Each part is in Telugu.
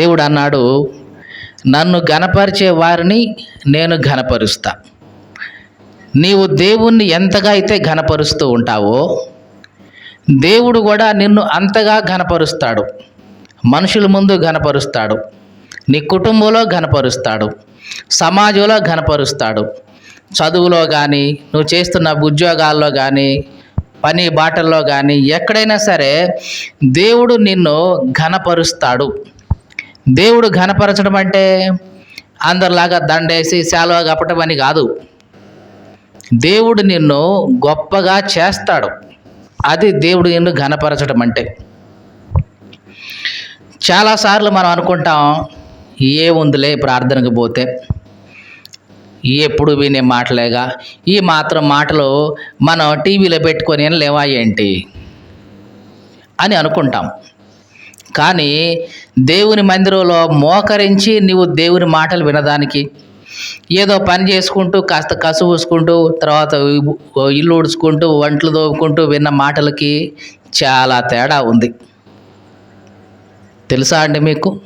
దేవుడు అన్నాడు నన్ను ఘనపరిచే వారిని నేను ఘనపరుస్తా. నీవు దేవుణ్ణి ఎంతగా అయితే ఘనపరుస్తూ ఉంటావో దేవుడు కూడా నిన్ను అంతగా ఘనపరుస్తాడు. మనుషుల ముందు ఘనపరుస్తాడు. నీ కుటుంబంలో ఘనపరుస్తాడు. సమాజంలో ఘనపరుస్తాడు. చదువులో కానీ నువ్వు చేస్తున్న ఉద్యోగాల్లో కానీ పని బాటల్లో కానీ ఎక్కడైనా సరే దేవుడు నిన్ను ఘనపరుస్తాడు. దేవుడు ఘనపరచడం అంటే అందరిలాగా దండేసి శాలువా కప్పటం అని కాదు. దేవుడు నిన్ను గొప్పగా చేస్తాడు. అది దేవుడు నిన్ను ఘనపరచడం అంటే. చాలాసార్లు మనం అనుకుంటాం ఏముందిలే ప్రార్థనకు పోతే. ఎప్పుడు వినే మాటలేగా. ఈ మాత్రం మాటలు మనం టీవీలో పెట్టుకొని లేవా ఏంటి? అని అనుకుంటాం. కానీ దేవుని మందిరంలో మోకరించి నీవు దేవుని మాటలు వినడానికి ఏదో పని చేసుకుంటూ కాస్త కసుపూసుకుంటూ తర్వాత ఇల్లు ఉడుచుకుంటూ వంటలు తోముకుంటూ విన్న మాటలకి చాలా తేడా ఉంది. తెలుసా అండి మీకు?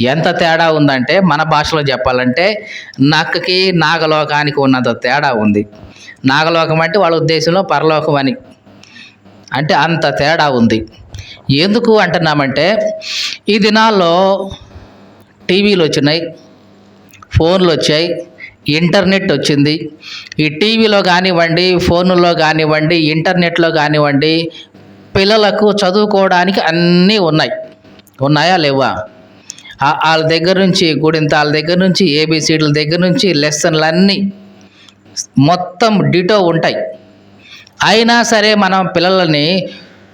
ఎంత తేడా ఉందంటే మన భాషలో చెప్పాలంటే నక్కకి నాగలోకానికి ఉన్నంత తేడా ఉంది. నాగలోకం అంటే వాళ్ళ ఉద్దేశంలో పరలోకం అని. అంటే అంత తేడా ఉంది. ఎందుకు అంటున్నామంటే ఈ దినాల్లో టీవీలు వచ్చినాయి ఫోన్లు వచ్చాయి ఇంటర్నెట్ వచ్చింది. ఈ టీవీలో కానివ్వండి ఫోన్లో కానివ్వండి ఇంటర్నెట్లో కానివ్వండి పిల్లలకు చదువుకోవడానికి అన్నీ ఉన్నాయి. ఉన్నాయా లేవా? వాళ్ళ దగ్గర నుంచి గుడింతాల దగ్గర నుంచి ఏబిసిడీల దగ్గర నుంచి లెసన్లు అన్నీ మొత్తం డిటో ఉంటాయి. అయినా సరే మనం పిల్లలని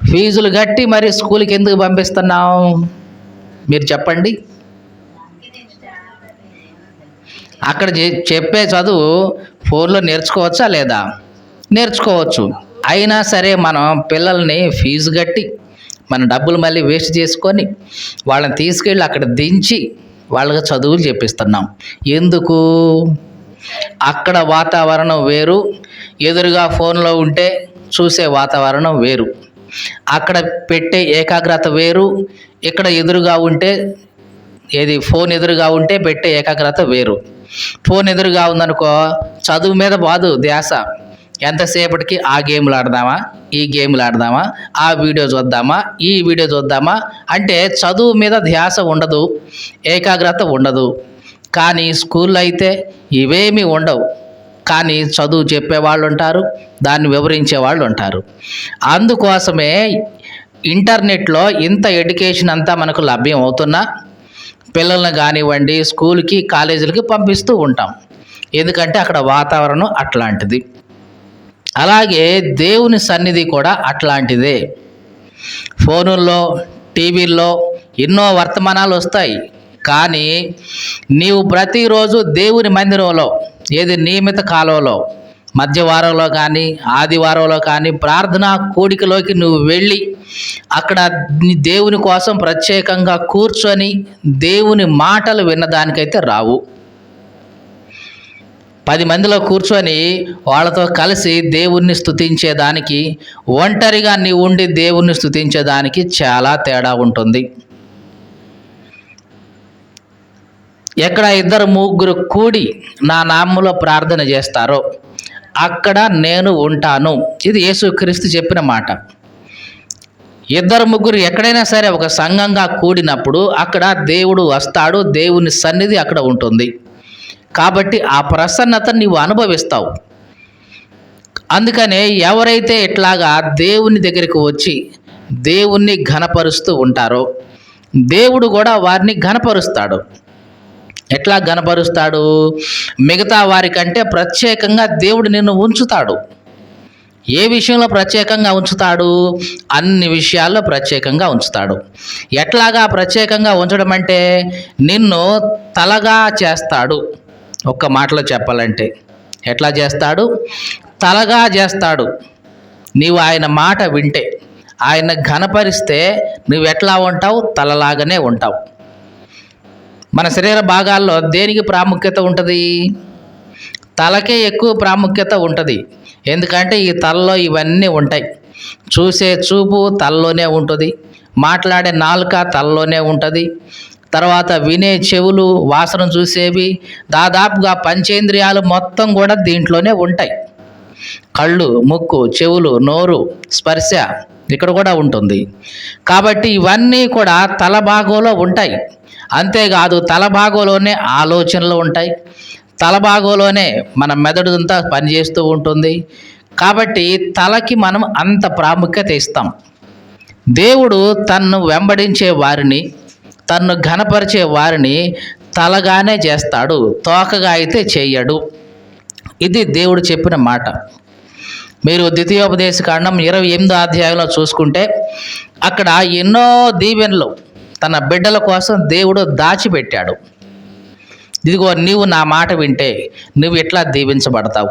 ఫీజులు కట్టి మరి స్కూల్కి ఎందుకు పంపిస్తున్నాం మీరు చెప్పండి. అక్కడ చెప్పే చదువు ఫోన్లో నేర్చుకోవచ్చా లేదా? నేర్చుకోవచ్చు. అయినా సరే మనం పిల్లల్ని ఫీజు కట్టి మన డబ్బులు మళ్ళీ వేస్ట్ చేసుకొని వాళ్ళని తీసుకెళ్ళి అక్కడ దించి వాళ్ళకి చదువులు చెప్పిస్తున్నాం. ఎందుకు? అక్కడ వాతావరణం వేరు ఎదురుగా ఫోన్లో ఉంటే చూసే వాతావరణం వేరు. అక్కడ పెట్టే ఏకాగ్రత వేరు ఇక్కడ ఎదురుగా ఉంటే ఏది ఫోన్ ఎదురుగా ఉంటే పెట్టే ఏకాగ్రత వేరు. ఫోన్ ఎదురుగా ఉందనుకో చదువు మీద బాదు ధ్యాస. ఎంతసేపటికి ఆ గేమ్లు ఆడదామా ఈ గేమ్లు ఆడదామా ఆ వీడియో చూద్దామా ఈ వీడియో చూద్దామా అంటే చదువు మీద ధ్యాస ఉండదు ఏకాగ్రత ఉండదు. కానీ స్కూల్లో అయితే ఇవేమీ ఉండవు. కానీ చదువు చెప్పేవాళ్ళు ఉంటారు దాన్ని వివరించే వాళ్ళు ఉంటారు అందుకోసమే ఇంటర్నెట్లో ఇంత ఎడ్యుకేషన్ అంతా మనకు లభ్యం అవుతున్నా పిల్లల్ని కానివ్వండి స్కూల్కి కాలేజీలకి పంపిస్తూ ఉంటాం. ఎందుకంటే అక్కడ వాతావరణం అట్లాంటిది. అలాగే దేవుని సన్నిధి కూడా అట్లాంటిదే. ఫోనుల్లో టీవీల్లో ఎన్నో వర్తమానాలు వస్తాయి. కానీ నీవు ప్రతిరోజు దేవుని మందిరంలో ఏది నియమిత కాలంలో మధ్యవారంలో కానీ ఆదివారంలో కానీ ప్రార్థనా కోడికలోకి నువ్వు వెళ్ళి అక్కడ దేవుని కోసం ప్రత్యేకంగా కూర్చొని దేవుని మాటలు విన్నదానికైతే రావు. పది మందిలో కూర్చొని వాళ్ళతో కలిసి దేవుణ్ణి స్థుతించేదానికి ఒంటరిగా నీవు ఉండి దేవుణ్ణి స్తుతించేదానికి చాలా తేడా ఉంటుంది. ఎక్కడ ఇద్దరు ముగ్గురు కూడి నా నామంలో ప్రార్థన చేస్తారో అక్కడ నేను ఉంటాను. ఇది యేసుక్రీస్తు చెప్పిన మాట. ఇద్దరు ముగ్గురు ఎక్కడైనా సరే ఒక సంఘంగా కూడినప్పుడు అక్కడ దేవుడు వస్తాడు దేవుని సన్నిధి అక్కడ ఉంటుంది. కాబట్టి ఆ ప్రసన్నత నీవు అనుభవిస్తావు. అందుకనే ఎవరైతే ఇట్లాగా దేవుని దగ్గరికి వచ్చి దేవుణ్ణి ఘనపరుస్తూ ఉంటారో దేవుడు కూడా వారిని ఘనపరుస్తాడు. ఎట్లా ఘనపరుస్తాడు మిగతా వారికంటే ప్రత్యేకంగా దేవుడు నిన్ను ఉంచుతాడు. ఏ విషయంలో ప్రత్యేకంగా ఉంచుతాడు? అన్ని విషయాల్లో ప్రత్యేకంగా ఉంచుతాడు. ఎట్లాగా ప్రత్యేకంగా ఉంచడం అంటే నిన్ను తలగా చేస్తాడు. ఒక్క మాటలో చెప్పాలంటే ఎట్లా చేస్తాడు? తలగా చేస్తాడు. నీవు ఆయన మాట వింటే ఆయన ఘనపరిస్తే నువ్వు ఎట్లా ఉంటావు? తలలాగానే ఉంటావు. మన శరీర భాగాల్లో దేనికి ప్రాముఖ్యత ఉంటుంది? తలకే ఎక్కువ ప్రాముఖ్యత ఉంటుంది. ఎందుకంటే ఈ తలలో ఇవన్నీ ఉంటాయి. చూసే చూపు తలలోనే ఉంటుంది. మాట్లాడే నాలుక తలలోనే ఉంటుంది. తర్వాత వినే చెవులు వాసన చూసేవి దాదాపుగా పంచేంద్రియాలు మొత్తం కూడా దీంట్లోనే ఉంటాయి. కళ్ళు ముక్కు చెవులు నోరు స్పర్శ ఇక్కడ కూడా ఉంటుంది. కాబట్టి ఇవన్నీ కూడా తల భాగంలో ఉంటాయి. అంతేకాదు తల భాగంలోనే ఆలోచనలు ఉంటాయి. తల భాగంలోనే మన మెదడు అంతా పనిచేస్తూ ఉంటుంది. కాబట్టి తలకి మనం అంత ప్రాముఖ్యత ఇస్తాం. దేవుడు తన్ను వెంబడించే వారిని తన్ను ఘనపరిచే వారిని తలగానే చేస్తాడు తోకగా అయితే చేయడు. ఇది దేవుడు చెప్పిన మాట. మీరు ద్వితీయోపదేశ కాండం ఇరవై ఎనిమిదో అధ్యాయంలో చూసుకుంటే అక్కడ ఎన్నో దీవెనలు తన బిడ్డల కోసం దేవుడు దాచిపెట్టాడు. ఇదిగో నీవు నా మాట వింటే నువ్వు ఎట్లా దీవించబడతావు?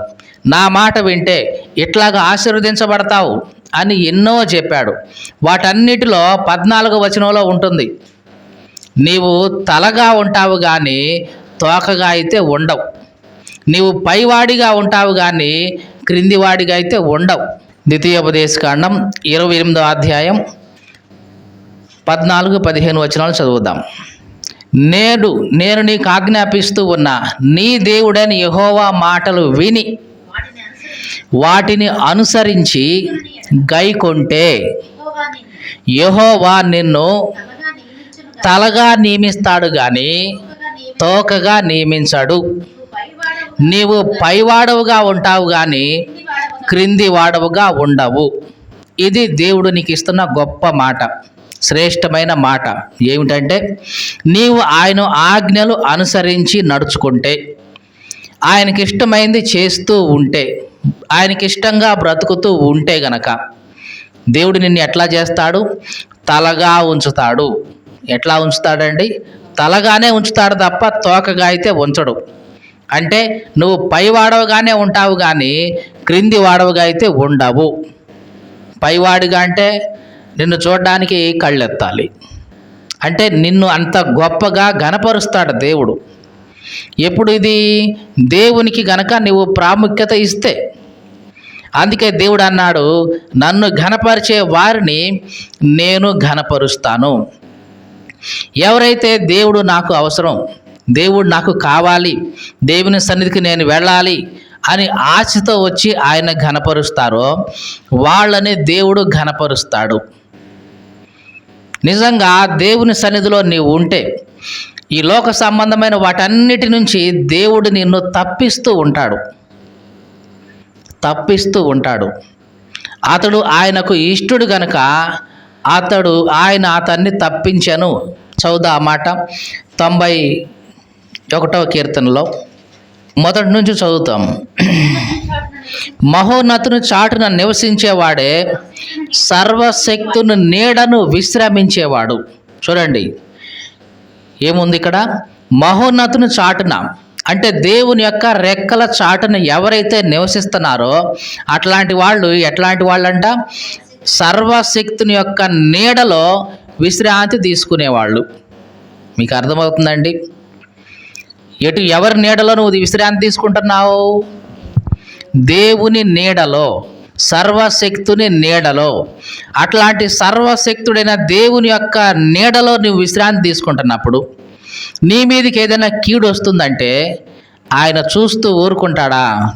నా మాట వింటే ఎట్లాగా ఆశీర్వదించబడతావు? అని ఎన్నో చెప్పాడు. వాటన్నిటిలో పద్నాలుగు వచనంలో ఉంటుంది. నీవు తలగా ఉంటావు కానీ తోకగా అయితే ఉండవు. నీవు పైవాడిగా ఉంటావు కానీ క్రిందివాడిగా అయితే ఉండవు. ద్వితీయోపదేశకాండం ఇరవై ఎనిమిదో అధ్యాయం పద్నాలుగు పదిహేను వచనాలు చదువుదాం. నేడు నేను నీకు ఆజ్ఞాపిస్తూ ఉన్న నీ దేవుడైన యహోవా మాటలు విని వాటిని అనుసరించి గైకొంటే యహోవా నిన్ను తలగా నియమిస్తాడు కానీ తోకగా నియమించాడు. నియమించడు నీవు పైవాడవుగా ఉంటావు కానీ క్రింది వాడవుగా ఉండవు. ఇది దేవుడు నీకు ఇస్తున్న గొప్ప మాట. శ్రేష్టమైన మాట ఏమిటంటే నీవు ఆయన ఆజ్ఞలు అనుసరించి నడుచుకుంటే ఆయనకి ఇష్టమైంది చేస్తూ ఉంటే ఆయనకి ఇష్టంగా బ్రతుకుతూ ఉంటే గనక దేవుడు నిన్ను ఎట్లా చేస్తాడు? తలగా ఉంచుతాడు. ఎట్లా ఉంచుతాడండి? తలగానే ఉంచుతాడు తప్ప తోకగా అయితే ఉంచడు. అంటే నువ్వు పై వాడవగానే ఉంటావు కానీ క్రింది వాడవగా అయితే ఉండవు. పైవాడిగా అంటే నిన్ను చూడడానికి కళ్ళెత్తాలి. అంటే నిన్ను అంత గొప్పగా గనపరుస్తాడు దేవుడు. ఎప్పుడు ఇది? దేవునికి గనక నువ్వు ప్రాముఖ్యత ఇస్తే. అందుకే దేవుడు అన్నాడు నన్ను ఘనపరిచే వారిని నేను ఘనపరుస్తాను. ఎవరైతే దేవుడు నాకు అవసరం దేవుడు నాకు కావాలి దేవుని సన్నిధికి నేను వెళ్ళాలి అని ఆశతో వచ్చి ఆయన ఘనపరుస్తారో వాళ్ళని దేవుడు ఘనపరుస్తాడు. నిజంగా దేవుని సన్నిధిలో నీవు ఉంటే ఈ లోక సంబంధమైన వాటన్నిటి నుంచి దేవుడు నిన్ను తప్పిస్తూ ఉంటాడు. తప్పిస్తూ ఉంటాడు. అతడు ఆయనకు ఇష్టడు గనక అతడు ఆయన అతన్ని తప్పించను. చౌదా మాట? తొంభై ఒకటవ కీర్తనలో మొదటి నుంచి చదువుతాం. మహోన్నతుని చాటున నివసించేవాడే సర్వశక్తుని నీడను విశ్రమించేవాడు. చూడండి ఏముంది ఇక్కడ? మహోన్నతుని చాటున అంటే దేవుని యొక్క రెక్కల చాటున ఎవరైతే నివసిస్తున్నారో అట్లాంటి వాళ్ళు ఎట్లాంటి వాళ్ళంట? సర్వశక్తుని యొక్క నీడలో విశ్రాంతి తీసుకునేవాళ్ళు. మీకు అర్థమవుతుందండి? ఎటు ఎవరి నీడలో నువ్వు విశ్రాంతి తీసుకుంటున్నావు? దేవుని నీడలో సర్వశక్తుని నీడలో. అట్లాంటి సర్వశక్తుడైన దేవుని యొక్క నీడలో నువ్వు విశ్రాంతి తీసుకుంటున్నప్పుడు నీ మీదకి ఏదైనా కీడు వస్తుందంటే ఆయన చూస్తూ ఊరుకుంటాడా?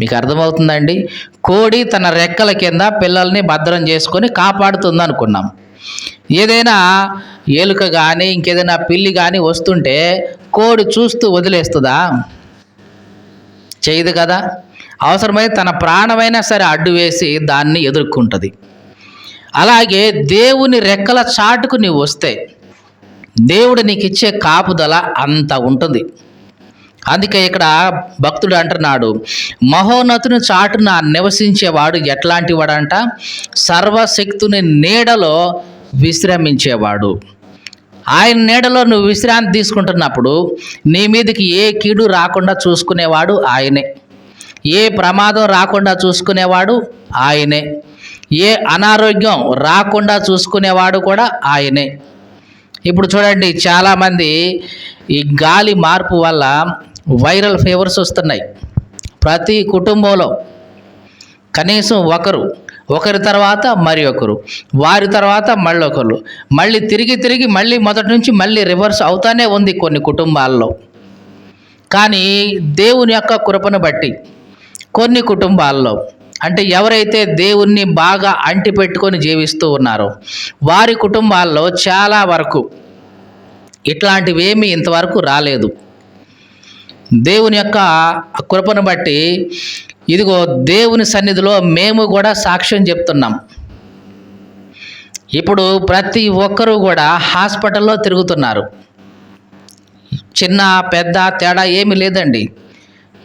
మీకు అర్థమవుతుందండి? కోడి తన రెక్కల కింద పిల్లల్ని భద్రం చేసుకొని కాపాడుతుంది అనుకున్నాం ఏదైనా ఏలుక కానీ ఇంకేదైనా పిల్లి కానీ వస్తుంటే కోడి చూస్తూ వదిలేస్తుందా? చేయదు కదా? అవసరమైతే తన ప్రాణమైనా సరే అడ్డు వేసి దాన్ని ఎదుర్కొంటుంది. అలాగే దేవుని రెక్కల చాటుకు నీవు వస్తే దేవుడు నీకు ఇచ్చే కాపుదల అంత ఉంటుంది. అందుకే ఇక్కడ భక్తుడు అంటున్నాడు మహోన్నతుని చాటున నివసించేవాడు ఎట్లాంటి వాడంట సర్వశక్తుని నీడలో విశ్రమించేవాడు. ఆయన నీడలో నువ్వు విశ్రాంతి తీసుకుంటున్నప్పుడు నీ మీదకి ఏ కీడు రాకుండా చూసుకునేవాడు ఆయనే. ఏ ప్రమాదం రాకుండా చూసుకునేవాడు ఆయనే. ఏ అనారోగ్యం రాకుండా చూసుకునేవాడు కూడా ఆయనే. ఇప్పుడు చూడండి చాలామంది ఈ గాలి మార్పు వల్ల వైరల్ ఫీవర్స్ వస్తున్నాయి. ప్రతి కుటుంబంలో కనీసం ఒకరు ఒకరి తర్వాత మరి ఒకరు వారి తర్వాత మళ్ళీ ఒకరు. మళ్ళీ తిరిగి తిరిగి మళ్ళీ మొదటి నుంచి మళ్ళీ రివర్స్ అవుతానే ఉంది కొన్ని కుటుంబాల్లో. కానీ దేవుని యొక్క కృపను బట్టి కొన్ని కుటుంబాల్లో అంటే ఎవరైతే దేవుణ్ణి బాగా అంటిపెట్టుకొని జీవిస్తూ ఉన్నారో వారి కుటుంబాల్లో చాలా వరకు ఇట్లాంటివేమీ ఇంతవరకు రాలేదు. దేవుని యొక్క కృపను బట్టి ఇదిగో దేవుని సన్నిధిలో మేము కూడా సాక్ష్యం చెప్తున్నాం. ఇప్పుడు ప్రతి ఒక్కరూ కూడా హాస్పిటల్లో తిరుగుతున్నారు. చిన్న పెద్ద తేడా ఏమీ లేదండి.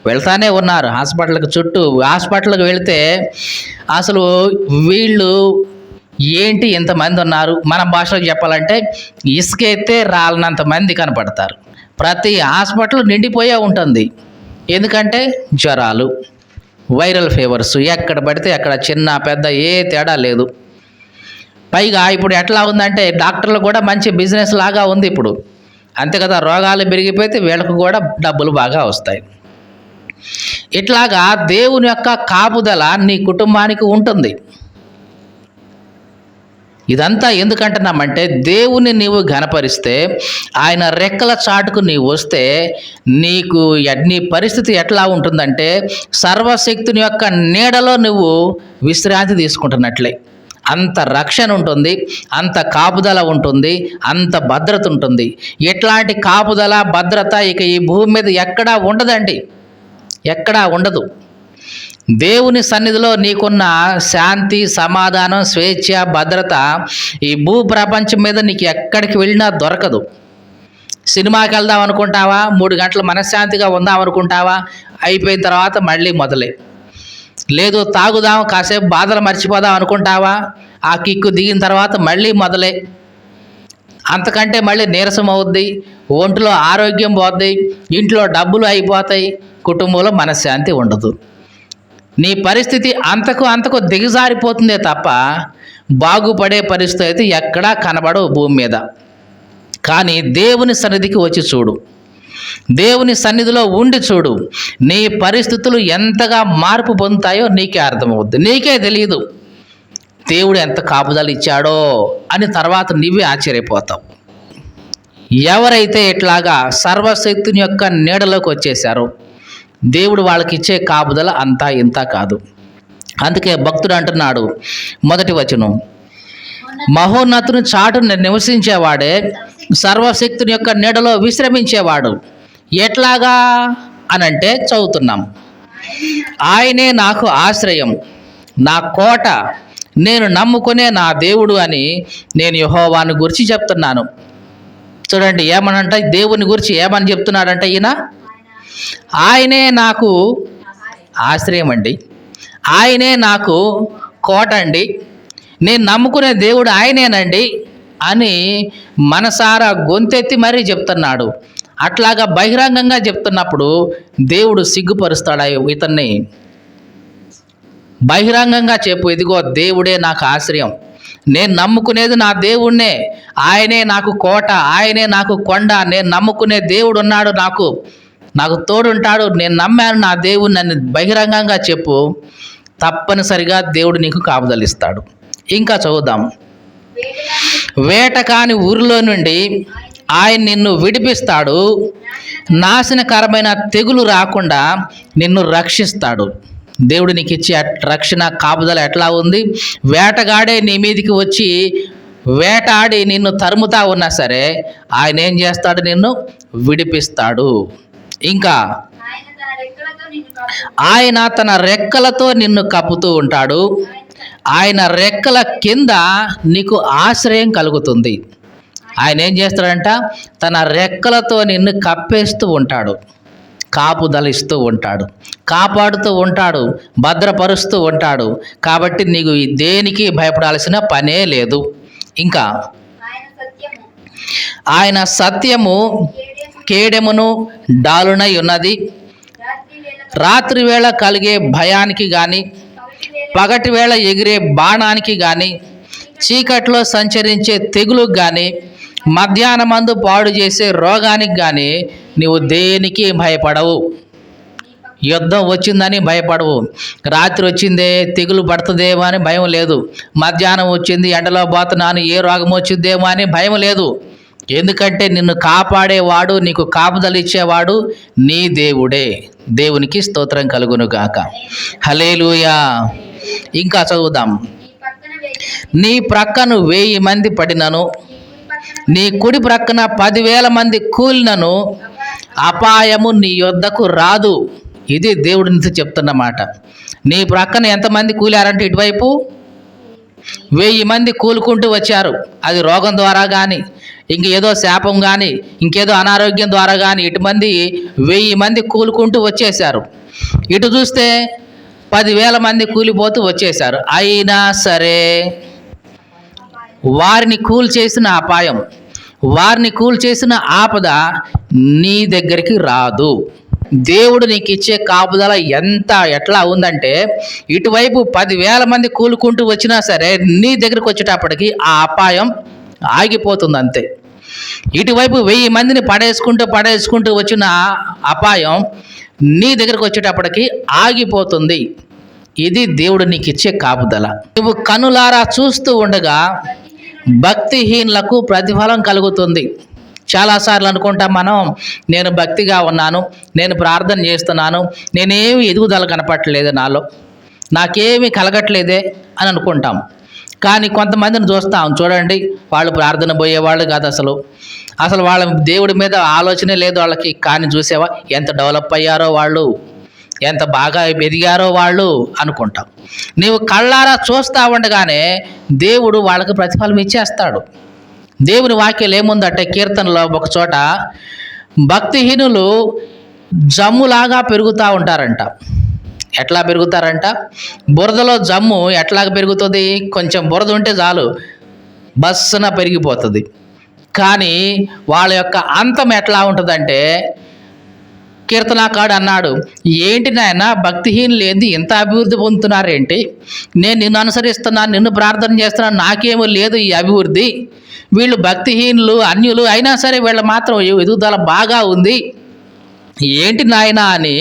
వెళ్తానే ఉన్నారు హాస్పిటల్కి చుట్టూ. హాస్పిటల్కి వెళితే అసలు వీళ్ళు ఏంటి ఇంతమంది ఉన్నారు? మన భాషలో చెప్పాలంటే ఇసుకైతే రాలనంత మంది కనపడతారు. ప్రతి హాస్పిటల్ నిండిపోయే ఉంటుంది. ఎందుకంటే జ్వరాలు. Viral fevers. ఎక్కడ పడితే అక్కడ చిన్న పెద్ద ఏ తేడా లేదు. పైగా ఇప్పుడు ఎట్లా ఉందంటే డాక్టర్లు కూడా మంచి బిజినెస్ లాగా ఉంది ఇప్పుడు. అంతే కదా రోగాలు పెరిగిపోతే వీళ్ళకు కూడా డబ్బులు బాగా వస్తాయి. ఇట్లాగా దేవుని యొక్క కాపుదల నీ కుటుంబానికి ఉంటుంది. ఇదంతా ఎందుకంటున్నామంటే దేవుని నీవు ఘనపరిస్తే ఆయన రెక్కల చాటుకు నీవు వస్తే నీకు నీ పరిస్థితి ఎట్లా ఉంటుందంటే సర్వశక్తుని యొక్క నీడలో నువ్వు విశ్రాంతి తీసుకుంటున్నట్లే. అంత రక్షణ ఉంటుంది అంత కాపుదల ఉంటుంది అంత భద్రత ఉంటుంది. ఎట్లాంటి కాపుదల భద్రత ఇక ఈ భూమి మీద ఎక్కడా ఉండదండి. ఎక్కడా ఉండదు. దేవుని సన్నిధిలో నీకున్న శాంతి సమాధానం స్వేచ్ఛ భద్రత ఈ భూ ప్రపంచం మీద నీకు ఎక్కడికి వెళ్ళినా దొరకదు. సినిమాకి వెళ్దాం అనుకుంటావా? మూడు గంటలు మనశ్శాంతిగా ఉందాం అనుకుంటావా? అయిపోయిన తర్వాత మళ్ళీ మొదలే. లేదు తాగుదాం కాసేపు బాధలు మర్చిపోదాం అనుకుంటావా? ఆ కిక్కు దిగిన తర్వాత మళ్ళీ మొదలే. అంతకంటే మళ్ళీ నీరసం అవుద్ది ఒంట్లో ఆరోగ్యం పోద్ది ఇంట్లో డబ్బులు అయిపోతాయి కుటుంబంలో మనశ్శాంతి ఉండదు. నీ పరిస్థితి అంతకు అంతకు దిగజారిపోతుందే తప్ప బాగుపడే పరిస్థితి అయితే ఎక్కడా కనబడవు భూమి మీద. కానీ దేవుని సన్నిధికి వచ్చి చూడు. దేవుని సన్నిధిలో ఉండి చూడు. నీ పరిస్థితులు ఎంతగా మార్పు పొందుతాయో నీకే అర్థమవుద్ది. నీకే తెలియదు దేవుడు ఎంత కాపుదలు ఇచ్చాడో అని తర్వాత నువ్వే ఆశ్చర్యపోతావు. ఎవరైతే ఇట్లాగా సర్వశక్తుని యొక్క నీడలోకి వచ్చేసారో దేవుడు వాళ్ళకి ఇచ్చే కాపుదల అంతా ఇంత కాదు. అందుకే భక్తుడు అంటున్నాడు మొదటి వచనం. మహోన్నతుని చాటు నివసించేవాడే సర్వశక్తుని యొక్క నీడలో విశ్రమించేవాడు. ఎట్లాగా? అనంటే చదువుతున్నాం. ఆయనే నాకు ఆశ్రయం నా కోట. నేను నమ్ముకునే నా దేవుడు అని నేను యహోవాని గురించి చెప్తున్నాను. చూడండి ఏమనంటే దేవుని గురించి ఏమని చెప్తున్నాడంటే ఈయన? ఆయనే నాకు ఆశ్రయం అండి. ఆయనే నాకు కోట అండి. నేను నమ్ముకునే దేవుడు ఆయనేనండి అని మనసారా గొంతెత్తి మరీ చెప్తున్నాడు. అట్లాగా బహిరంగంగా చెప్తున్నప్పుడు దేవుడు సిగ్గుపరుస్తాడు ఇతన్ని? బహిరంగంగా చెప్పు ఇదిగో దేవుడే నాకు ఆశ్రయం. నేను నమ్ముకునేది నా దేవుణ్ణే. ఆయనే నాకు కోట ఆయనే నాకు కొండ. నేను నమ్ముకునే దేవుడు ఉన్నాడు నాకు. నాకు తోడుంటాడు నేను నమ్మాను నా దేవుడు నన్ను బహిరంగంగా చెప్పు. తప్పనిసరిగా దేవుడు నీకు కాపుదలిస్తాడు. ఇంకా చదువుదాం. వేటకాని ఊరిలో నుండి ఆయన నిన్ను విడిపిస్తాడు. నాశనకరమైన తెగులు రాకుండా నిన్ను రక్షిస్తాడు. దేవుడు నీకు ఇచ్చే రక్షణ కాపుదల ఎట్లా ఉంది? వేటగాడే నీ మీదికి వచ్చి వేటాడి నిన్ను తరుముతా ఉన్నా సరే ఆయన ఏం చేస్తాడు నిన్ను విడిపిస్తాడు. ఇంకా ఆయన తన రెక్కలతో నిన్ను కప్పుతూ ఉంటాడు. ఆయన రెక్కల కింద నీకు ఆశ్రయం కలుగుతుంది. ఆయన ఏం చేస్తాడంట? తన రెక్కలతో నిన్ను కప్పేస్తూ ఉంటాడు. కాపుదలిస్తూ ఉంటాడు. కాపాడుతూ ఉంటాడు. భద్రపరుస్తూ ఉంటాడు. కాబట్టి నీకు దేనికి భయపడాల్సిన పనే లేదు. ఇంకా ఆయన సత్యము కేడెమును డాలునై ఉన్నది. రాత్రి వేళ కలిగే భయానికి కానీ పగటి వేళ ఎగిరే బాణానికి కానీ చీకట్లో సంచరించే తెగులుకు కానీ మధ్యాహ్నమందు పాడు చేసే రోగానికి కానీ నీవు దేనికి భయపడవు. యుద్ధం వచ్చిందని భయపడవు. రాత్రి వచ్చిందే తెగులు పడుతుందేమో అని భయం లేదు. మధ్యాహ్నం వచ్చింది ఎండలో పోతున్నాను ఏ రోగం వచ్చిందేమో అని భయం లేదు. ఎందుకంటే నిన్ను కాపాడేవాడు నీకు కాపుదలిచ్చేవాడు నీ దేవుడే. దేవునికి స్తోత్రం కలుగును గాక హలేలుయా ఇంకా చదువుదాం. నీ ప్రక్కను వెయ్యి మంది పడినను నీ కుడి ప్రక్కన పదివేల మంది కూలినను అపాయము నీ యొద్దకు రాదు. ఇది దేవుడి నుంచి నీ ప్రక్కన ఎంతమంది కూలారంటే ఇటువైపు? వెయ్యి మంది కూలుకుంటూ వచ్చారు. అది రోగం ద్వారా కానీ ఇంక ఏదో శాపం కానీ ఇంకేదో అనారోగ్యం ద్వారా కానీ ఇటుమంది వెయ్యి మంది కూలుకుంటూ వచ్చేసారు ఇటు చూస్తే పదివేల మంది కూలిపోతూ వచ్చేసారు అయినా సరే వారిని కూల్ చేసిన అపాయం వారిని కూల్ చేసిన ఆపద నీ దగ్గరికి రాదు. దేవుడు నీకు ఇచ్చే కాపుదల ఎంత ఎట్లా ఉందంటే ఇటువైపు పదివేల మంది కూలుకుంటూ వచ్చినా సరే నీ దగ్గరకు వచ్చేటప్పటికి ఆ అపాయం ఆగిపోతుంది అంతే ఇటువైపు వెయ్యి మందిని పడేసుకుంటూ పడేసుకుంటూ వచ్చిన అపాయం నీ దగ్గరకు వచ్చేటప్పటికి ఆగిపోతుంది. ఇది దేవుడు నీకు ఇచ్చే కాపుదల. నువ్వు కనులారా చూస్తూ ఉండగా భక్తిహీనులకు ప్రతిఫలం కలుగుతుంది. చాలాసార్లు అనుకుంటాం మనం నేను భక్తిగా ఉన్నాను నేను ప్రార్థన చేస్తున్నాను నేనేమి ఎదుగుదల కనపట్టలేదు నాలో. నాకేమీ కలగట్లేదే అని అనుకుంటాం. కానీ కొంతమందిని చూస్తాం చూడండి వాళ్ళు ప్రార్థన పోయేవాళ్ళు కాదు అసలు. అసలు వాళ్ళ దేవుడి మీద ఆలోచనే లేదు వాళ్ళకి. కానీ చూసేవా ఎంత డెవలప్ అయ్యారో వాళ్ళు ఎంత బాగా ఎదిగారో వాళ్ళు అనుకుంటాం. నీవు కళ్ళారా చూస్తా ఉండగానే దేవుడు వాళ్ళకి ప్రతిఫలం ఇచ్చేస్తాడు. దేవుని వాక్యాలు ఏముందంటే కీర్తనలో ఒక చోట భక్తిహీనులు జమ్ములాగా పెరుగుతూ ఉంటారంట. ఎట్లా పెరుగుతారంట? బురదలో జమ్ము ఎట్లాగ పెరుగుతుంది? కొంచెం బురద ఉంటే చాలు బస్సున పెరిగిపోతుంది. కానీ వాళ్ళ యొక్క అంతం ఎట్లా ఉంటుందంటే కీర్తనాకాడు అన్నాడు. ఏంటి నాయన భక్తిహీనులు ఏంది ఇంత అభివృద్ధి పొందుతున్నారేంటి? నేను నిన్ను అనుసరిస్తున్నాను నిన్ను ప్రార్థన చేస్తున్నాను నాకేమో లేదు ఈ అభివృద్ధి. వీళ్ళు భక్తిహీనులు అన్యులు అయినా సరే వీళ్ళ మాత్రం ఎదుగుదల బాగా ఉంది. ఏంటి నాయన అని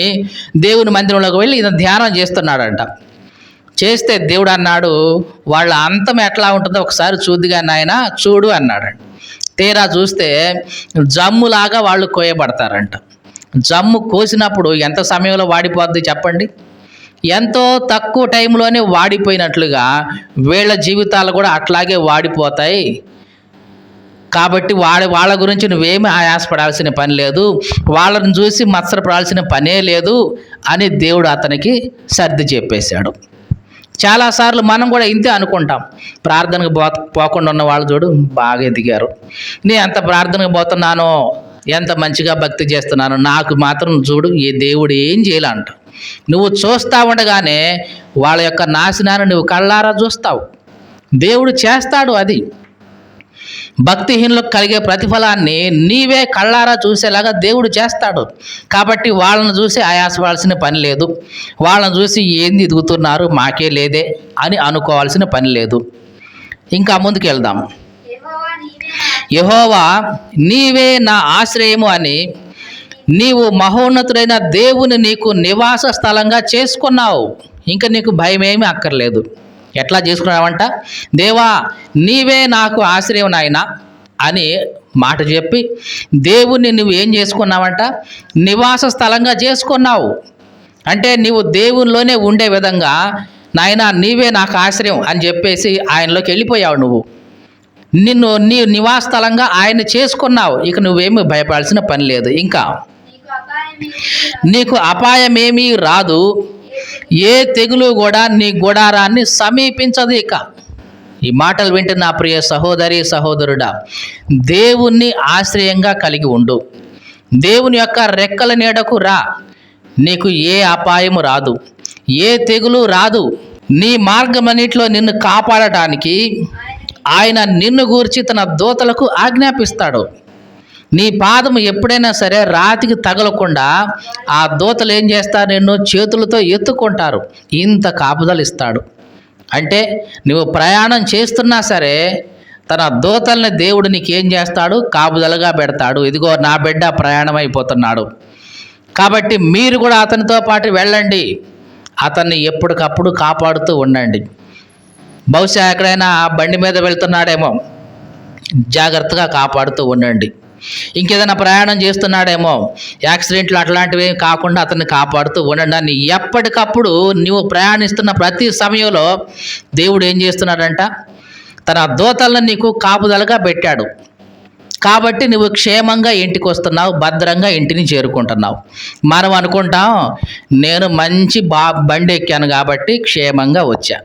దేవుని మందిరంలోకి వెళ్ళి ఈయన ధ్యానం చేస్తున్నాడంట. చేస్తే దేవుడు అన్నాడు వాళ్ళ అంతం ఎట్లా ఉంటుందో ఒకసారి చూద్దిగా నాయన చూడు అన్నాడు. తీరా చూస్తే జమ్ములాగా వాళ్ళు కోయబడతారంట. జమ్ము కోసినప్పుడు ఎంత సమయంలో వాడిపోద్ది చెప్పండి? ఎంతో తక్కువ టైంలోనే వాడిపోయినట్లుగా వీళ్ళ జీవితాలు కూడా అట్లాగే వాడిపోతాయి. కాబట్టి వాళ్ళ వాళ్ళ గురించి నువ్వేమి ఆయాసపడాల్సిన పని లేదు. వాళ్ళని చూసి మత్సరపడాల్సిన పనే లేదు అని దేవుడు అతనికి సర్ది చెప్పేశాడు. చాలాసార్లు మనం కూడా ఇంతే అనుకుంటాం. ప్రార్థనకు పో పోకుండా ఉన్న వాళ్ళు చూడు బాగా ఎదిగారు. నేను ఎంత ప్రార్థనకు పోతున్నానో ఎంత మంచిగా భక్తి చేస్తున్నాను నాకు మాత్రం చూడు ఈ దేవుడు ఏం చేయాలంట నువ్వు చూస్తా ఉండగానే వాళ్ళ యొక్క నాశనాన్ని నువ్వు కళ్ళారా చూస్తావు. దేవుడు చేస్తాడు అది. భక్తిహీనులకు కలిగే ప్రతిఫలాన్ని నీవే కళ్ళారా చూసేలాగా దేవుడు చేస్తాడు. కాబట్టి వాళ్ళని చూసి ఆయాసపడాల్సిన పని లేదు. వాళ్ళని చూసి ఏంది ఎదుగుతున్నారు? మాకే లేదే అని అనుకోవాల్సిన పని లేదు. ఇంకా ముందుకు వెళ్దాం యహోవా నీవే నా ఆశ్రయము అని నీవు మహోన్నతుడైన దేవుని నీకు నివాస స్థలంగా చేసుకున్నావు. ఇంకా నీకు భయమేమీ అక్కర్లేదు. ఎట్లా చేసుకున్నావంట? దేవా నీవే నాకు ఆశ్రయం నాయన అని మాట చెప్పి దేవుణ్ణి నువ్వు ఏం చేసుకున్నావంట? నివాస స్థలంగా చేసుకున్నావు. అంటే నీవు దేవునిలోనే ఉండే విధంగా నాయన నీవే నాకు ఆశ్రయం అని చెప్పేసి ఆయనలోకి వెళ్ళిపోయావు నువ్వు. నిన్ను నీ నివాస స్థలంగా ఆయన చేసుకున్నావు. ఇక నువ్వేమి భయపడాల్సిన పని లేదు. ఇంకా నీకు అపాయమేమీ రాదు. ఏ తెగులు కూడా నీ గుడారాన్ని సమీపించదు ఇక. ఈ మాటలు వింటే నా ప్రియ సహోదరి సహోదరుడా దేవుణ్ణి ఆశ్రయంగా కలిగి ఉండు. దేవుని యొక్క రెక్కల నీడకు రా. నీకు ఏ అపాయము రాదు. ఏ తెగులు రాదు. నీ మార్గమన్నిటిలో నిన్ను కాపాడటానికి ఆయన నిన్ను గూర్చి తన దూతలకు ఆజ్ఞాపిస్తాడు. నీ పాదము ఎప్పుడైనా సరే రాతికి తగలకుండా ఆ దూతలు ఏం చేస్తారు నిన్ను చేతులతో ఎత్తుకుంటారు. ఇంత కాపుదలు ఇస్తాడు. అంటే నువ్వు ప్రయాణం చేస్తున్నా సరే తన దూతల్ని దేవుడు నీకు ఏం చేస్తాడు? కాపుదలుగా పెడతాడు. ఇదిగో నా బిడ్డ ప్రయాణం అయిపోతున్నాడు కాబట్టి మీరు కూడా అతనితో పాటు వెళ్ళండి. అతన్ని ఎప్పటికప్పుడు కాపాడుతూ ఉండండి. బహుశా ఎక్కడైనా బండి మీద వెళ్తున్నాడేమో. జాగ్రత్తగా కాపాడుతూ ఉండండి. ఇంకేదైనా ప్రయాణం చేస్తున్నాడేమో. యాక్సిడెంట్లు అట్లాంటివి కాకుండా అతన్ని కాపాడుతూ ఉండండి. అని ఎప్పటికప్పుడు నువ్వు ప్రయాణిస్తున్న ప్రతి సమయంలో దేవుడు ఏం చేస్తున్నాడంట? తన దోతలను నీకు కాపుదలగా పెట్టాడు. కాబట్టి నువ్వు క్షేమంగా ఇంటికి వస్తున్నావు భద్రంగా ఇంటిని చేరుకుంటున్నావు. మనం అనుకుంటాం నేను మంచి బా బండి ఎక్కాను కాబట్టి క్షేమంగా వచ్చా.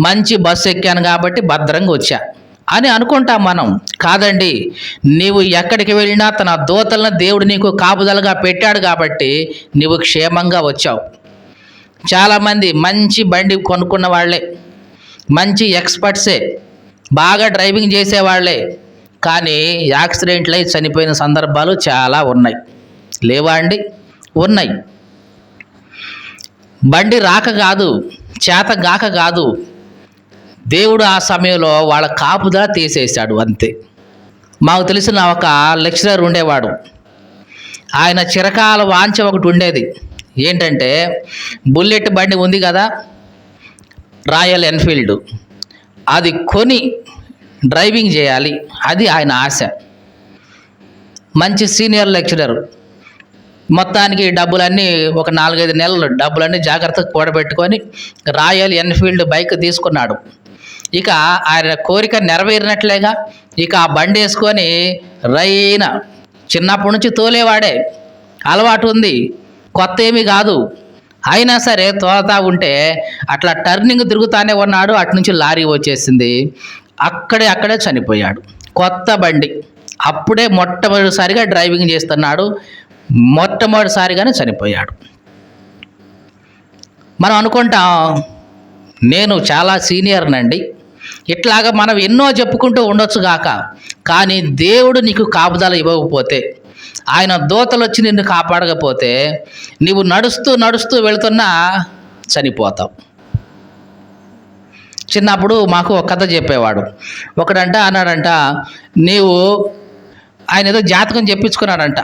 మంచి బస్సు ఎక్కాను కాబట్టి భద్రంగా వచ్చా అని అనుకుంటాం మనం. కాదండి నీవు ఎక్కడికి వెళ్ళినా తన దూతలను దేవుడు నీకు కాపుదలగా పెట్టాడు కాబట్టి నీవు క్షేమంగా వచ్చావు. చాలామంది మంచి బండి కొనుక్కున్న వాళ్ళే మంచి ఎక్స్పర్ట్సే బాగా డ్రైవింగ్ చేసేవాళ్ళే కానీ యాక్సిడెంట్లు అయి చనిపోయిన సందర్భాలు చాలా ఉన్నాయి. లేవా అండి? ఉన్నాయి. బండి రాక కాదు చేతగాక కాదు. దేవుడు ఆ సమయంలో వాళ్ళ కాపుదా తీసేశాడు అంతే. మాకు తెలిసిన ఒక లెక్చరర్ ఉండేవాడు. ఆయన చిరకాల వాంఛ ఒకటి ఉండేది. ఏంటంటే బుల్లెట్ బండి ఉంది కదా రాయల్ ఎన్ఫీల్డ్. అది కొని డ్రైవింగ్ చేయాలి. అది ఆయన ఆశ. మంచి సీనియర్ లెక్చరర్. మొత్తానికి డబ్బులన్నీ ఒక నాలుగైదు నెలలు డబ్బులన్నీ జాగ్రత్తగా కూడబెట్టుకొని రాయల్ ఎన్ఫీల్డ్ బైక్ తీసుకున్నాడు. ఇక ఆయన కోరిక నెరవేరినట్లేగా ఇక ఆ బండి వేసుకొని రైన చిన్నప్పటి నుంచి తోలేవాడే. అలవాటు ఉంది. కొత్త ఏమీ కాదు. అయినా సరే తోతా ఉంటే అట్లా టర్నింగ్ తిరుగుతానే ఉన్నాడు. అటు నుంచి లారీ వచ్చేసింది. అక్కడే అక్కడే చనిపోయాడు. కొత్త బండి. అప్పుడే మొట్టమొదటిసారిగా డ్రైవింగ్ చేస్తున్నాడు. మొట్టమొదటిసారిగానే చనిపోయాడు. మనం అనుకుంటాం నేను చాలా సీనియర్నండి ఇట్లాగా మనం ఎన్నో చెప్పుకుంటూ ఉండొచ్చు గాక. కానీ దేవుడు నీకు కాపుదల ఇవ్వకపోతే ఆయన దూతలు వచ్చి నిన్ను కాపాడకపోతే నీవు నడుస్తూ నడుస్తూ వెళుతున్నా చనిపోతావు. చిన్నప్పుడు మాకు ఒక కథ చెప్పేవాడు. ఒకడంట అన్నాడంట నీవు ఆయన ఏదో జాతకం చెప్పించుకున్నాడంట.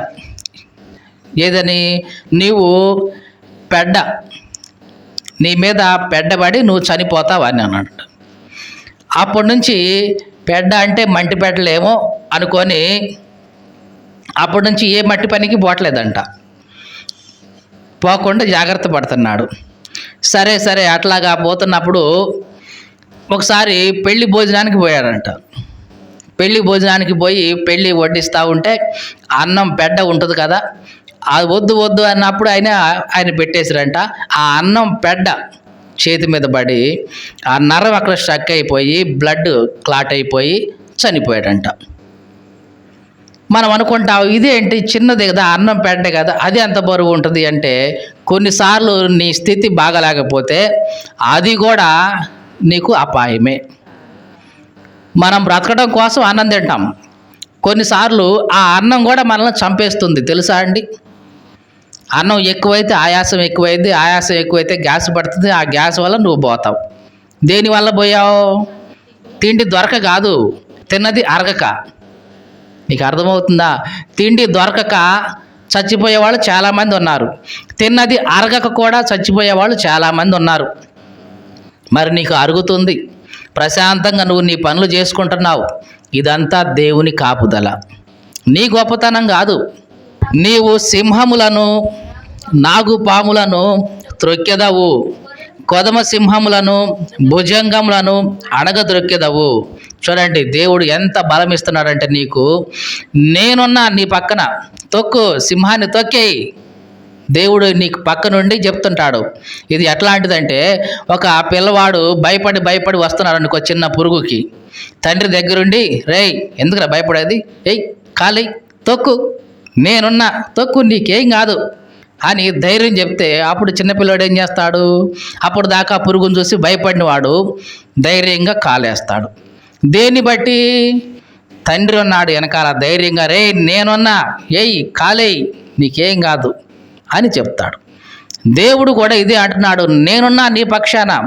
ఏదని? నీవు పెడ్డ నీ మీద పెడ్డబడి నువ్వు చనిపోతావు అని అన్నాడు. అప్పటి నుంచి పెడ్డ అంటే మంటి పెట్టలేమో అనుకొని అప్పటి నుంచి ఏ మట్టి పనికి పోవట్లేదంట. పోకుండా జాగ్రత్త పడుతున్నాడు. సరే సరే అట్లాగా పోతున్నప్పుడు ఒకసారి పెళ్ళి భోజనానికి పోయాడంట. పెళ్ళి భోజనానికి పోయి పెళ్ళి వడ్డిస్తూ ఉంటే అన్నం పెడ్డ ఉంటుంది కదా వద్దు వద్దు అన్నప్పుడు ఆయన ఆయన పెట్టేసిరంట ఆ అన్నం పెడ్డ చేతి మీద పడి ఆ నరం అక్కడ స్ట్రక్ అయిపోయి బ్లడ్ క్లాట్ అయిపోయి చనిపోయాడంట. మనం అనుకుంటాం ఇదేంటి చిన్నది కదా అన్నం పెట్టే కదా అది ఎంత బరువు ఉంటుంది? అంటే కొన్నిసార్లు నీ స్థితి బాగలేకపోతే అది కూడా నీకు అపాయమే. మనం బ్రతకడం కోసం అన్నం తింటాం. కొన్నిసార్లు ఆ అన్నం కూడా మనల్ని చంపేస్తుంది తెలుసా అండి? అన్నం ఎక్కువైతే ఆయాసం ఎక్కువైంది ఆయాసం ఎక్కువైతే గ్యాస్ పడుతుంది ఆ గ్యాస్ వల్ల నువ్వు పోతావు. దేనివల్ల పోయావు? తిండి దొరక కాదు తిన్నది అరగక. నీకు అర్థమవుతుందా? తిండి దొరకక చచ్చిపోయే వాళ్ళు చాలామంది ఉన్నారు. తిన్నది అరగక కూడా చచ్చిపోయే వాళ్ళు చాలామంది ఉన్నారు. మరి నీకు అరుగుతుంది. ప్రశాంతంగా నువ్వు నీ పనులు చేసుకుంటున్నావు. ఇదంతా దేవుని కాపుదల. నీ గొప్పతనం కాదు. నీవు సింహములను నాగుపాములను త్రొక్కెదవు. కొదమ సింహములను భుజంగములను అణగద్రొక్కెదవు చూడండి దేవుడు ఎంత బలం ఇస్తున్నాడంటే నీకు నేనున్నా నీ పక్కన. తొక్కు సింహాన్ని తొక్కేయి. దేవుడు నీకు పక్క నుండి చెప్తుంటాడు. ఇది ఎట్లాంటిదంటే ఒక పిల్లవాడు భయపడి భయపడి వస్తున్నాడు అనుకో చిన్న పురుగుకి. తండ్రి దగ్గరుండి రేయ్ ఎందుకురా భయపడేది? ఏయ్ ఖాళీ తొక్కు. నేనున్నా తొక్కు నీకేం కాదు. అని ధైర్యం చెప్తే అప్పుడు చిన్నపిల్లాడు ఏం చేస్తాడు? అప్పుడు దాకా పురుగును చూసి భయపడినవాడు ధైర్యంగా కాలేస్తాడు. దేన్ని బట్టి? తండ్రి ఉన్నాడు వెనకాల ధైర్యంగా రే నేనున్నా. ఏయ్ కాలేయ్. నీకేం కాదు. అని చెప్తాడు. దేవుడు కూడా ఇదే అంటున్నాడు నేనున్నా నీ పక్షాన.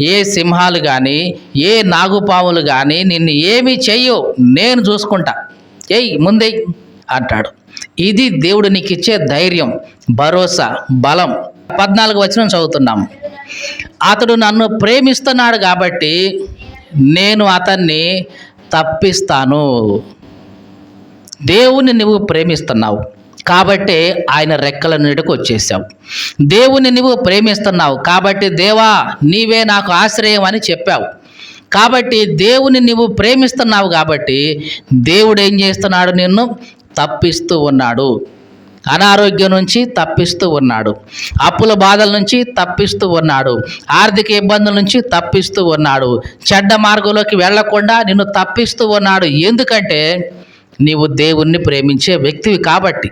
ఏ సింహాలు కానీ ఏ నాగుపాములు కానీ నిన్ను ఏమీ చెయ్యవు నేను చూసుకుంటా. ఏయ్ ముందే అంటాడు. ఇది దేవుడు నీకు ఇచ్చే ధైర్యం భరోసా బలం. పద్నాలుగు వచనం చదువుతున్నాం. అతడు నన్ను ప్రేమిస్తున్నాడు కాబట్టి నేను అతన్ని తప్పిస్తాను. దేవుని నువ్వు ప్రేమిస్తున్నావు కాబట్టి ఆయన రెక్కల నీడకు వచ్చేసావు దేవుని నువ్వు ప్రేమిస్తున్నావు కాబట్టి దేవా నీవే నాకు ఆశ్రయం అని చెప్పావు. కాబట్టి దేవుని నువ్వు ప్రేమిస్తున్నావు కాబట్టి దేవుడు ఏం చేస్తున్నాడు నిన్ను తప్పిస్తూ ఉన్నాడు. అనారోగ్యం నుంచి తప్పిస్తూ ఉన్నాడు. అప్పుల బాధల నుంచి తప్పిస్తూ ఉన్నాడు. ఆర్థిక ఇబ్బందుల నుంచి తప్పిస్తూ ఉన్నాడు. చెడ్డ మార్గంలోకి వెళ్ళకుండా నిన్ను తప్పిస్తూ ఉన్నాడు. ఎందుకంటే నీవు దేవుణ్ణి ప్రేమించే వ్యక్తివి కాబట్టి.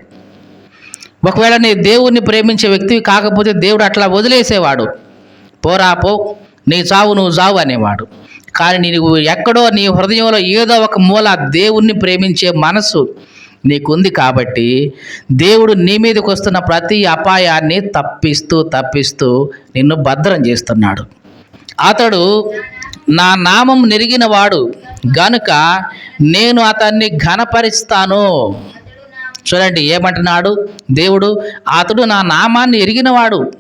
ఒకవేళ నీ దేవుణ్ణి ప్రేమించే వ్యక్తివి కాకపోతే దేవుడు అట్లా వదిలేసేవాడు. పోరా పో నీ చావు నువ్వు చావు అనేవాడు. కానీ నీవు ఎక్కడో నీ హృదయంలో ఏదో ఒక మూల దేవుణ్ణి ప్రేమించే మనసు నీకుంది కాబట్టి దేవుడు నీ మీదకి వస్తున్న ప్రతి అపాయాన్ని తప్పిస్తూ తప్పిస్తూ నిన్ను భద్రం చేస్తున్నాడు. అతడు నా నామం నెరిగినవాడు. గనుక నేను అతన్ని ఘనపరుస్తాను. చూడండి ఏమంటున్నాడు దేవుడు? అతడు నా నామాన్ని ఎరిగినవాడు.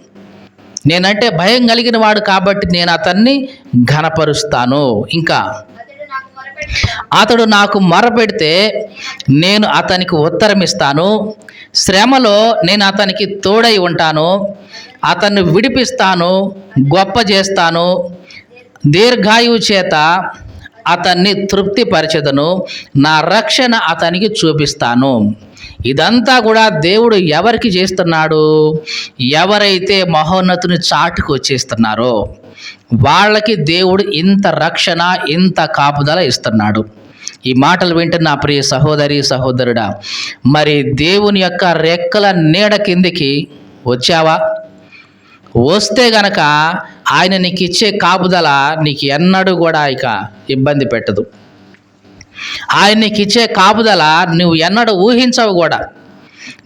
నేనంటే భయం కలిగిన వాడు కాబట్టి నేను అతన్ని ఘనపరుస్తాను. ఇంకా అతడు నాకు మొరపెడితే నేను అతనికి ఉత్తరం ఇస్తాను శ్రమలో నేను అతనికి తోడై ఉంటాను. అతన్ని విడిపిస్తాను గొప్ప చేస్తాను. దీర్ఘాయువు చేత అతన్ని తృప్తిపరచదను. నా రక్షణ అతనికి చూపిస్తాను. ఇదంతా కూడా దేవుడు ఎవరికి చేస్తున్నాడు? ఎవరైతే మహోన్నతుని చాటుకు వచ్చేస్తున్నారో వాళ్ళకి దేవుడు ఇంత రక్షణ ఇంత కాపుదల ఇస్తున్నాడు. ఈ మాటలు వింటున్న ప్రియ సహోదరి సహోదరుడా మరి దేవుని యొక్క రెక్కల నీడ కిందికి వచ్చావా? వస్తే గనక ఆయన నీకు ఇచ్చే కాపుదల నీకు ఎన్నడూ కూడా ఇక ఇబ్బంది పెట్టదు. ఆయన నీకు ఇచ్చే కాపుదల నువ్వు ఎన్నడూ ఊహించవు కూడా.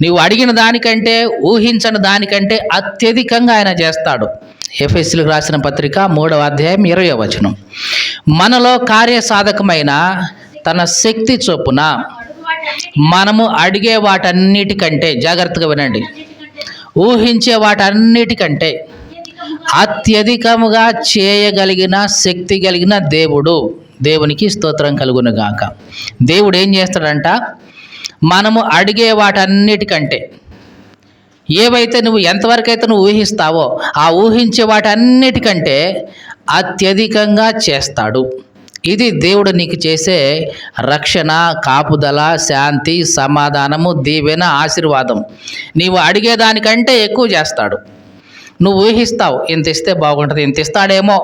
నువ్వు అడిగిన దానికంటే ఊహించని దానికంటే అత్యధికంగా ఆయన చేస్తాడు. ఎఫ్ఎస్సీలకు రాసిన పత్రిక మూడవ అధ్యాయం ఇరవై వచనం. మనలో కార్యసాధకమైన తన శక్తి చొప్పున మనము అడిగే వాటన్నిటికంటే జాగ్రత్తగా వినండి. ఊహించే వాటన్నిటికంటే అత్యధికముగా చేయగలిగిన శక్తి కలిగిన దేవుడు. దేవునికి స్తోత్రం కలుగును గాక దేవుడు ఏం చేస్తాడంట? మనము అడిగే వాటన్నిటికంటే ఏవైతే నువ్వు ఎంతవరకు అయితే నువ్వు ఊహిస్తావో ఆ ఊహించే వాటన్నిటికంటే అత్యధికంగా చేస్తాడు. ఇది దేవుడు నీకు చేసే రక్షణ కాపుదల శాంతి సమాధానము దీవెన ఆశీర్వాదం. నీవు అడిగేదానికంటే ఎక్కువ చేస్తాడు. నువ్వు ఊహిస్తావు ఇంత ఇస్తే బాగుంటుంది ఇంత ఇస్తాడేమో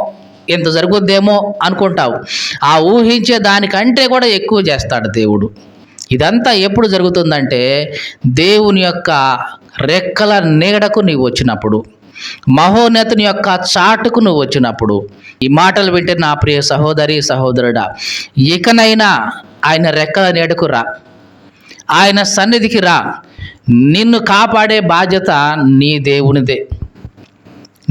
ఇంత జరుగుద్దేమో అనుకుంటావు. ఆ ఊహించే దానికంటే కూడా ఎక్కువ చేస్తాడు దేవుడు. ఇదంతా ఎప్పుడు జరుగుతుందంటే దేవుని యొక్క రెక్కల నీడకు నీవు వచ్చినప్పుడు మహోన్నతుని యొక్క చాటుకు నువ్వు వచ్చినప్పుడు ఈ మాటలు వింటే నా ప్రియ సహోదరి సహోదరుడా ఇకనైనా ఆయన రెక్కల నీడకు రా. ఆయన సన్నిధికి రా. నిన్ను కాపాడే బాధ్యత నీ దేవునిదే.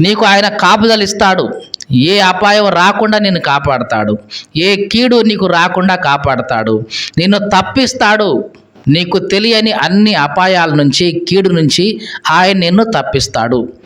నీకు ఆయన కాపుదలిస్తాడు. ఏ అపాయం రాకుండా నిన్ను కాపాడతాడు. ఏ కీడు నీకు రాకుండా కాపాడతాడు. నిన్ను తప్పిస్తాడు. నీకు తెలియని అన్ని అపాయాల నుంచి కీడు నుంచి ఆయన నిన్ను తప్పిస్తాడు.